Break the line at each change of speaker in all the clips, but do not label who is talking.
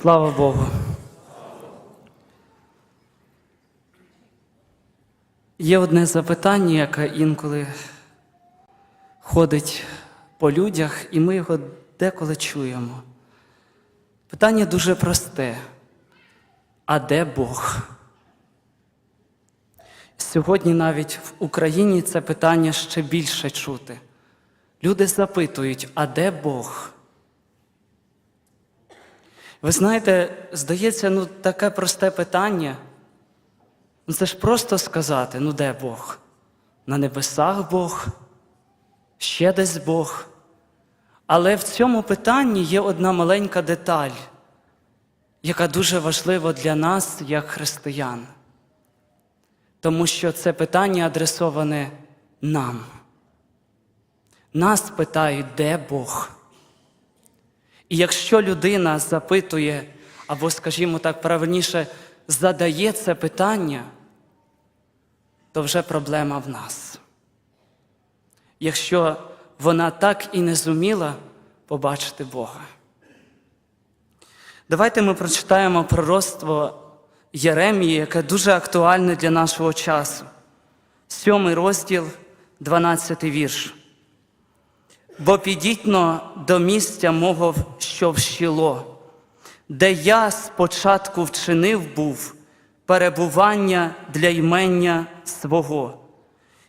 Слава Богу. Є одне запитання, яке інколи ходить по людях, і ми його деколи чуємо. Питання дуже просте. А де Бог? Сьогодні навіть в Україні це питання ще більше чути. Люди запитують, а де Бог? Ви знаєте, здається, ну таке просте питання. Ну це ж просто сказати, ну де Бог? На небесах Бог, ще десь Бог. Але в цьому питанні є одна маленька деталь, яка дуже важлива для нас, як християн. Тому що це питання адресоване нам. Нас питають, де Бог? І якщо людина запитує, або, скажімо так, правильніше, задає це питання, то вже проблема в нас. Якщо вона так і не зуміла побачити Бога. Давайте ми прочитаємо пророцтво Єремії, яке дуже актуальне для нашого часу. Сьомий розділ, 12 вірш. Бо підітно до місця мого, що вщило, де я спочатку вчинив був перебування для ймення свого,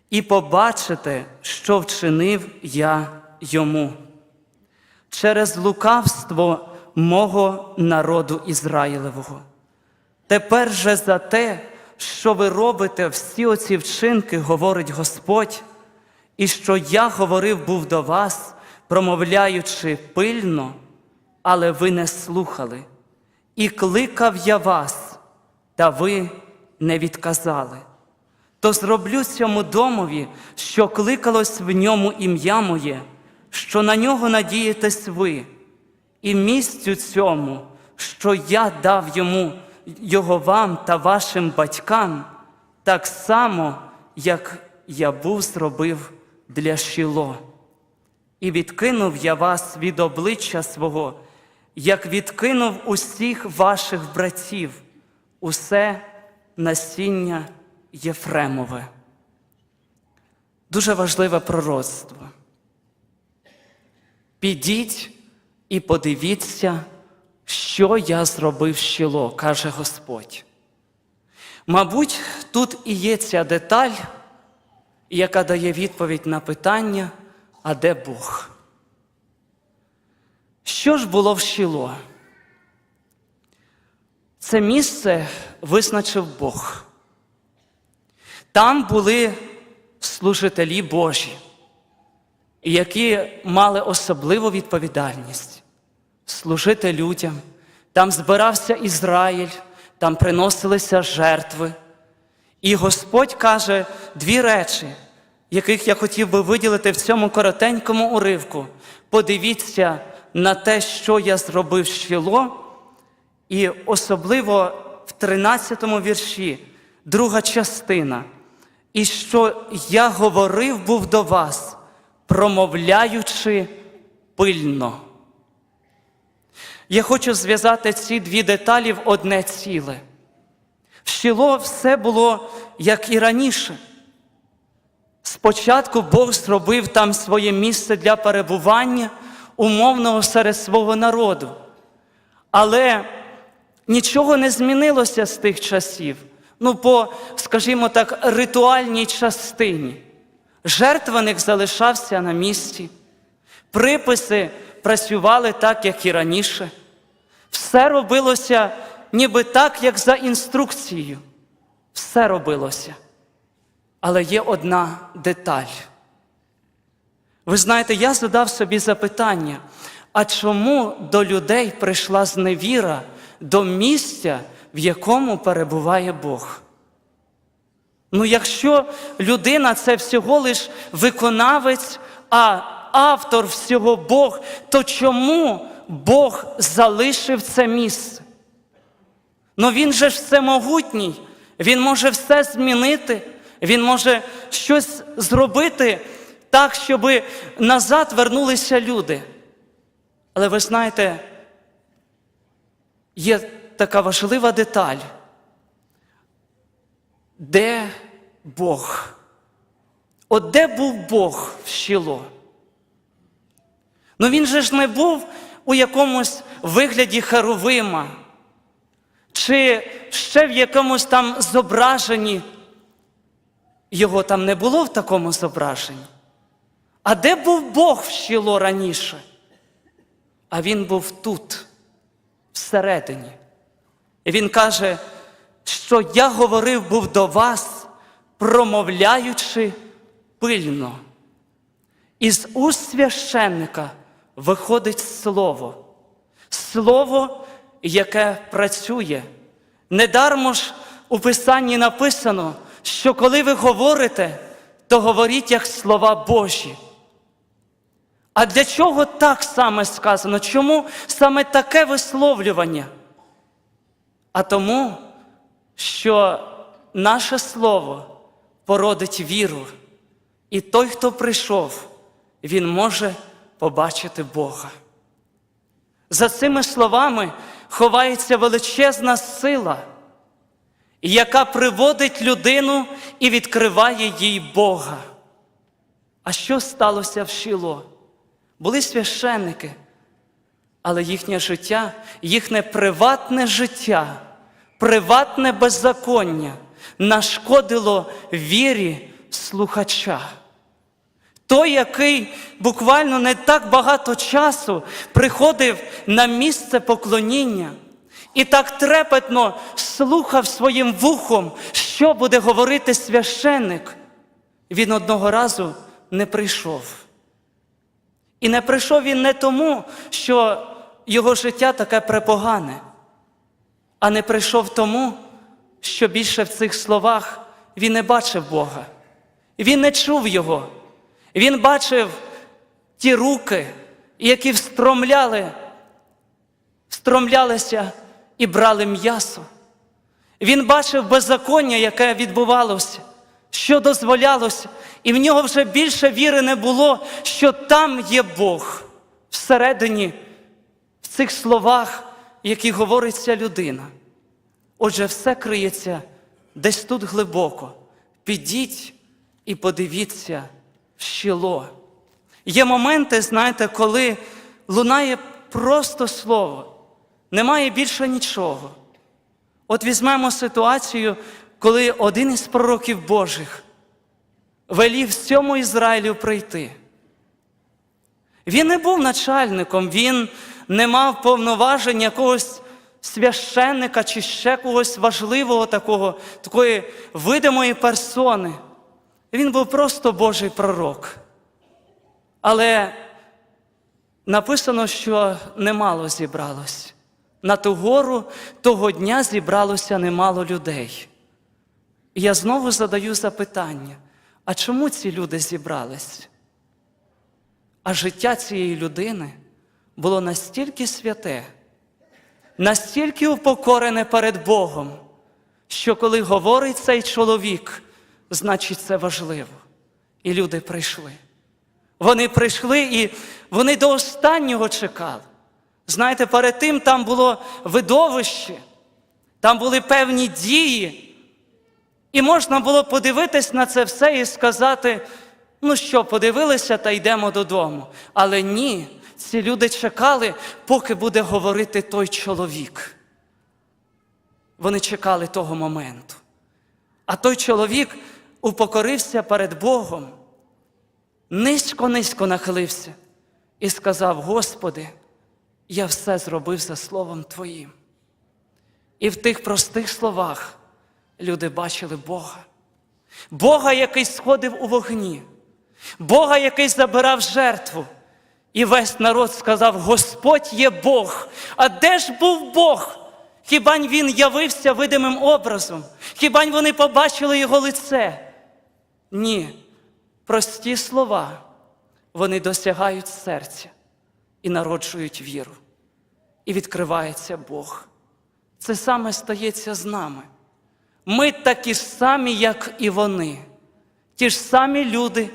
і побачите, що вчинив я йому через лукавство мого народу Ізраїлевого. Тепер же за те, що ви робите всі оці вчинки, говорить Господь, і що я говорив був до вас, промовляючи пильно, але ви не слухали, і кликав я вас, та ви не відказали. То зроблю цьому домові, що кликалось в ньому ім'я моє, що на нього надієтесь ви, і місцю цьому, що я дав йому його вам та вашим батькам, так само, як я був зробив для Шіло. І відкинув я вас від обличчя свого, як відкинув усіх ваших братів, усе насіння Єфремове. Дуже важливе пророцтво. Підіть і подивіться, що я зробив щило, каже Господь. Мабуть, тут і є ця деталь, яка дає відповідь на питання, а де Бог? Що ж було в Шіло? Це місце визначив Бог. Там були служителі Божі, які мали особливу відповідальність служити людям. Там збирався Ізраїль, там приносилися жертви. І Господь каже дві речі, яких я хотів би виділити в цьому коротенькому уривку. Подивіться на те, що я зробив щило, і особливо в 13 вірші, друга частина. І що я говорив був до вас, промовляючи пильно. Я хочу зв'язати ці дві деталі в одне ціле. В Щіло все було як і раніше. Спочатку Бог зробив там своє місце для перебування умовного серед свого народу. Але нічого не змінилося з тих часів. Ну, по, скажімо так, ритуальній частині. Жертвеник залишався на місці, приписи працювали так, як і раніше. Все робилося ніби так, як за інструкцією. Все робилося. Але є одна деталь. Ви знаєте, я задав собі запитання, а чому до людей прийшла зневіра до місця, в якому перебуває Бог? Ну, якщо людина це всього лиш виконавець, а автор всього Бог, то чому Бог залишив це місце? Ну він же ж всемогутній, він може все змінити, він може щось зробити так, щоб назад вернулися люди. Але ви знаєте, є така важлива деталь. Де Бог? От де був Бог в Щіло? Ну він же ж не був у якомусь вигляді Херовима, чи ще в якомусь там зображенні. Його там не було в такому зображенні. А де був Бог в Щіло раніше? А він був тут, всередині. І він каже, що я говорив був до вас, промовляючи пильно. Із уст священника виходить слово, слово, яке працює. Недармо ж у Писанні написано, що коли ви говорите, то говоріть як слова Божі. А для чого так саме сказано? Чому саме таке висловлювання? А тому, що наше слово породить віру, і той, хто прийшов, він може побачити Бога. За цими словами ховається величезна сила, яка приводить людину і відкриває їй Бога. А що сталося в Шіло? Були священники, але їхнє життя, їхнє приватне життя, приватне беззаконня нашкодило вірі слухача. Той, який буквально не так багато часу приходив на місце поклоніння і так трепетно слухав своїм вухом, що буде говорити священник, він одного разу не прийшов. І не прийшов він не тому, що його життя таке препогане, а не прийшов тому, що більше в цих словах він не бачив Бога, він не чув Його. Він бачив ті руки, які встромляли, встромлялися і брали м'ясо. Він бачив беззаконня, яке відбувалося, що дозволялося, і в нього вже більше віри не було, що там є Бог всередині, в цих словах, які говориться людина. Отже, все криється десь тут глибоко. Підіть і подивіться в щіло. Є моменти, знаєте, коли лунає просто слово, немає більше нічого. От візьмемо ситуацію, коли один із пророків Божих велів всьому Ізраїлю прийти. Він не був начальником, він не мав повноважень якогось священника чи ще когось важливого такого, такої видимої персони. Він був просто Божий пророк. Але написано, що немало зібралось. На ту гору того дня зібралося немало людей. І я знову задаю запитання: а чому ці люди зібрались? А життя цієї людини було настільки святе, настільки упокорене перед Богом, що коли говорить цей чоловік, значить це важливо. І люди прийшли. Вони прийшли і вони до останнього чекали. Знаєте, перед тим там було видовище, там були певні дії. І можна було подивитись на це все і сказати, ну що, подивилися та йдемо додому. Але ні, ці люди чекали, поки буде говорити той чоловік. Вони чекали того моменту. А той чоловік упокорився перед Богом, низько-низько нахилився і сказав: Господи, я все зробив за Словом Твоїм. І в тих простих словах люди бачили Бога. Бога, який сходив у вогні, Бога, який забирав жертву. І весь народ сказав: Господь є Бог. А де ж був Бог? Хіба він явився видимим образом? Хіба вони побачили його лице? Ні. Прості слова, вони досягають серця і народжують віру. І відкривається Бог. Це саме стається з нами. Ми такі ж самі, як і вони, ті ж самі люди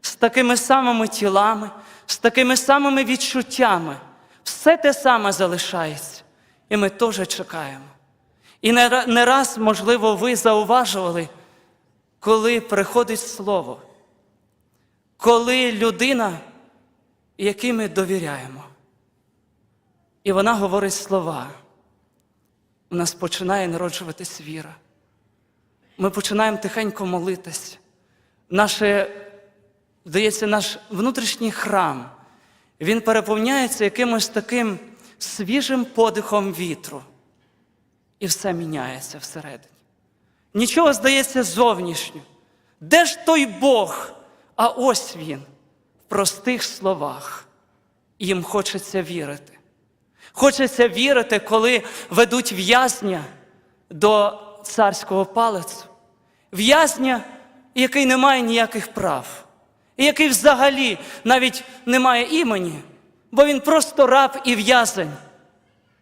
з такими самими тілами, з такими самими відчуттями. Все те саме залишається. І ми теж чекаємо. І не раз, можливо, ви зауважували, коли приходить слово, коли людина, якій ми довіряємо, і вона говорить слова, у нас починає народжуватись віра. Ми починаємо тихенько молитись. Наше, здається, наш внутрішній храм, він переповняється якимось таким свіжим подихом вітру. І все міняється всередині. Нічого здається зовнішньо. Де ж той Бог? А ось він в простих словах. Їм хочеться вірити. Хочеться вірити, коли ведуть в'язня до царського палацу. В'язня, який не має ніяких прав, і який взагалі навіть не має імені, бо він просто раб і в'язень.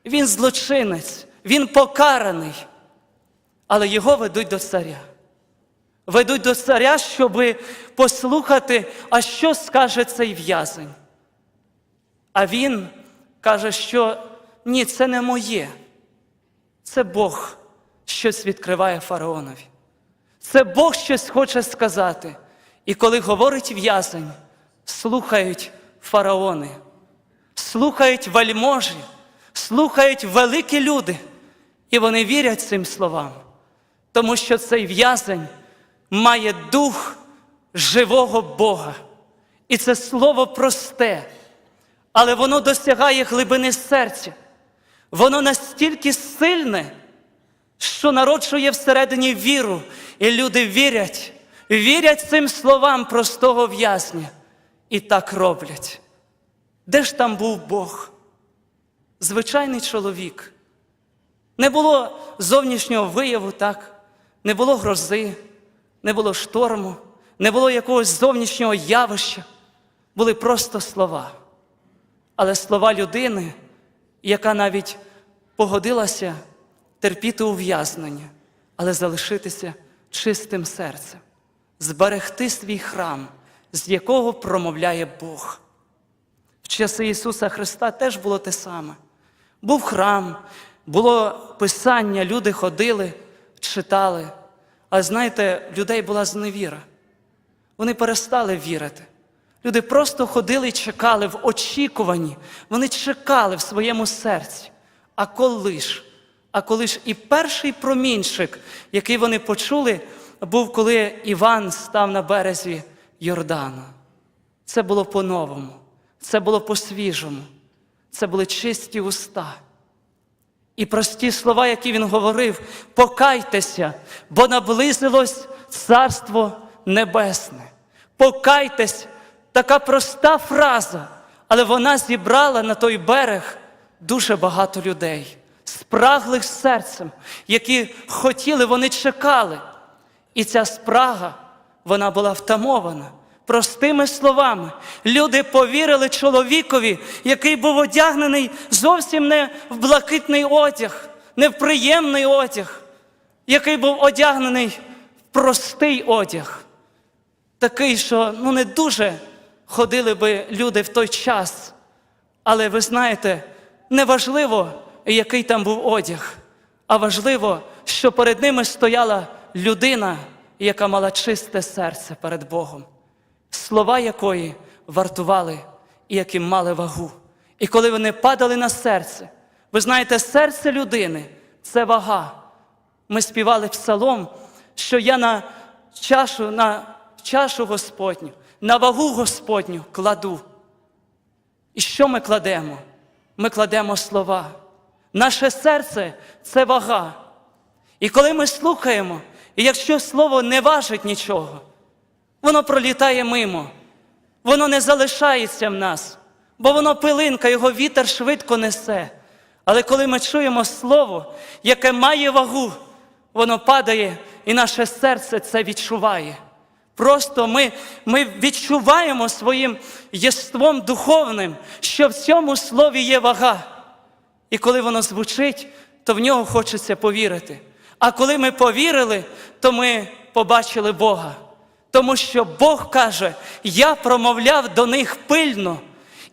Він злочинець, він покараний, але його ведуть до царя. Ведуть до царя, щоб послухати, а що скаже цей в'язень. А він каже, що ні, це не моє. Це Бог щось відкриває фараонові. Це Бог щось хоче сказати. І коли говорить в'язень, слухають фараони, слухають вельможі, слухають великі люди, і вони вірять цим словам, тому що цей в'язень має дух живого Бога. І це слово просте, але воно досягає глибини серця. Воно настільки сильне, що народжує всередині віру, і люди вірять, вірять цим словам простого в'язня і так роблять. Де ж там був Бог? Звичайний чоловік. Не було зовнішнього вияву, так, не було грози, не було шторму, не було якогось зовнішнього явища, були просто слова. Але слова людини, яка навіть погодилася терпіти ув'язнення, але залишитися чистим серцем, зберегти свій храм, з якого промовляє Бог. В часи Ісуса Христа теж було те саме. Був храм, було писання, люди ходили, читали. А знаєте, в людей була зневіра. Вони перестали вірити. Люди просто ходили і чекали в очікуванні. Вони чекали в своєму серці. А коли ж? А коли ж і перший промінчик, який вони почули, був, коли Іван став на березі Йордана. Це було по-новому, це було по-свіжому, це були чисті уста. І прості слова, які він говорив, покайтеся, бо наблизилось Царство Небесне. Покайтесь, така проста фраза, але вона зібрала на той берег дуже багато людей, спраглих серцем, які хотіли, вони чекали. І ця спрага, вона була втамована. Простими словами, люди повірили чоловікові, який був одягнений зовсім не в блакитний одяг, не в приємний одяг, який був одягнений в простий одяг. Такий, що ну, не дуже ходили би люди в той час. Але ви знаєте, не важливо, який там був одяг, а важливо, що перед ними стояла людина, яка мала чисте серце перед Богом слова якої вартували і які мали вагу. І коли вони падали на серце, ви знаєте, серце людини це вага. Ми співали псалом, що я на чашу, на чашу Господню, на вагу Господню кладу. І що ми кладемо? Ми кладемо слова. Наше серце це вага. І коли ми слухаємо, і якщо слово не важить нічого, воно пролітає мимо, воно не залишається в нас, бо воно пилинка, його вітер швидко несе. Але коли ми чуємо слово, яке має вагу, воно падає, і наше серце це відчуває. Просто ми, ми відчуваємо своїм єством духовним, що в цьому слові є вага. І коли воно звучить, то в нього хочеться повірити. А коли ми повірили, то ми побачили Бога. Тому що Бог каже, я промовляв до них пильно.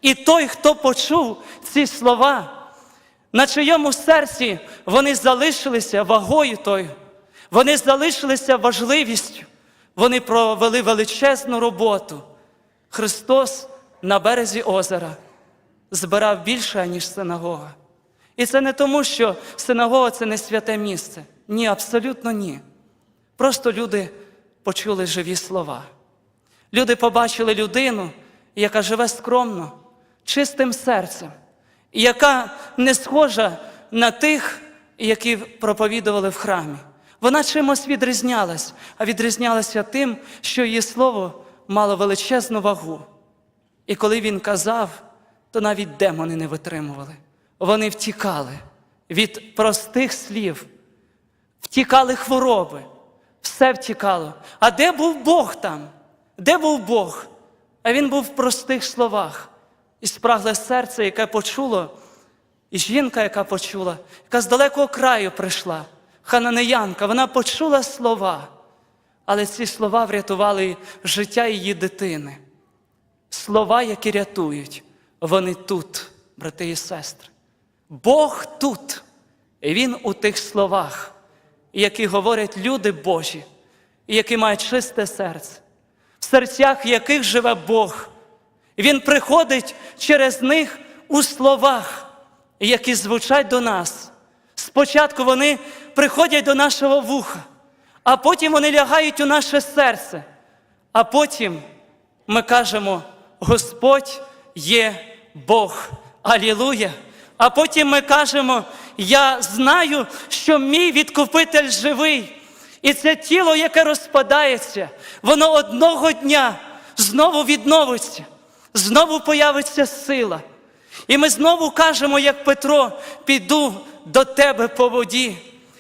І той, хто почув ці слова, на чийому серці вони залишилися вагою тою, вони залишилися важливістю, вони провели величезну роботу. Христос на березі озера збирав більше, ніж синагога. І це не тому, що синагога це не святе місце. Ні, абсолютно ні. Просто люди почули живі слова. Люди побачили людину, яка живе скромно, чистим серцем, яка не схожа на тих, які проповідували в храмі. Вона чимось відрізнялась, а відрізнялася тим, що її слово мало величезну вагу. І коли він казав, то навіть демони не витримували. Вони втікали від простих слів, втікали хвороби, все втікало. А де був Бог там? Де був Бог? А він був в простих словах. І спрагле серце, яке почуло, і жінка, яка почула, яка з далекого краю прийшла, хананеянка, вона почула слова, але ці слова врятували життя її дитини. Слова, які рятують, вони тут, брати і сестри. Бог тут, і Він у тих словах, які говорять люди Божі, і які мають чисте серце, в серцях яких живе Бог. Він приходить через них у словах, які звучать до нас. Спочатку вони приходять до нашого вуха, а потім вони лягають у наше серце, а потім ми кажемо, Господь є Бог. Алілуя! А потім ми кажемо, я знаю, що мій відкупитель живий. І це тіло, яке розпадається, воно одного дня знову відновиться, знову появиться сила. І ми знову кажемо, як Петро, піду до тебе по воді.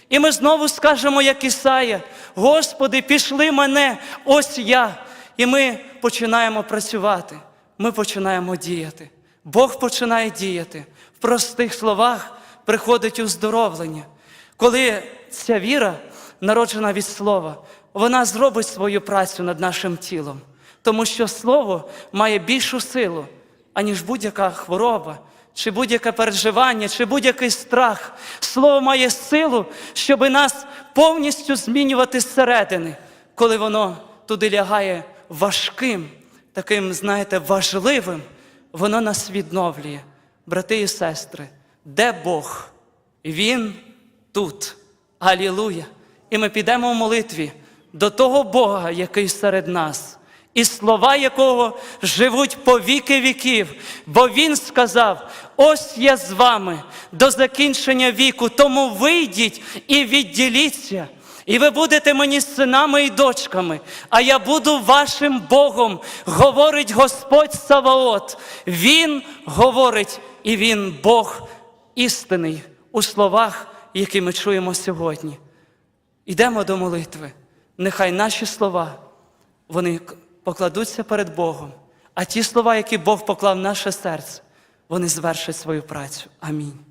І ми знову скажемо, як Ісая, Господи, пішли мене, ось я. І ми починаємо працювати, ми починаємо діяти. Бог починає діяти. В простих словах приходить уздоровлення. Коли ця віра, народжена від слова, вона зробить свою працю над нашим тілом, тому що слово має більшу силу, аніж будь-яка хвороба, чи будь-яке переживання, чи будь-який страх. Слово має силу, щоб нас повністю змінювати зсередини, коли воно туди лягає важким, таким, знаєте, важливим, воно нас відновлює. Брати і сестри, де Бог? Він тут. Алілуя! І ми підемо в молитві до того Бога, який серед нас, і слова якого живуть по віки віків. Бо Він сказав: ось я з вами до закінчення віку, тому вийдіть і відділіться. І ви будете мені синами і дочками, а я буду вашим Богом, говорить Господь Саваот. Він говорить, і Він Бог істинний у словах, які ми чуємо сьогодні. Йдемо до молитви. Нехай наші слова вони покладуться перед Богом, а ті слова, які Бог поклав в наше серце, вони звершать свою працю. Амінь.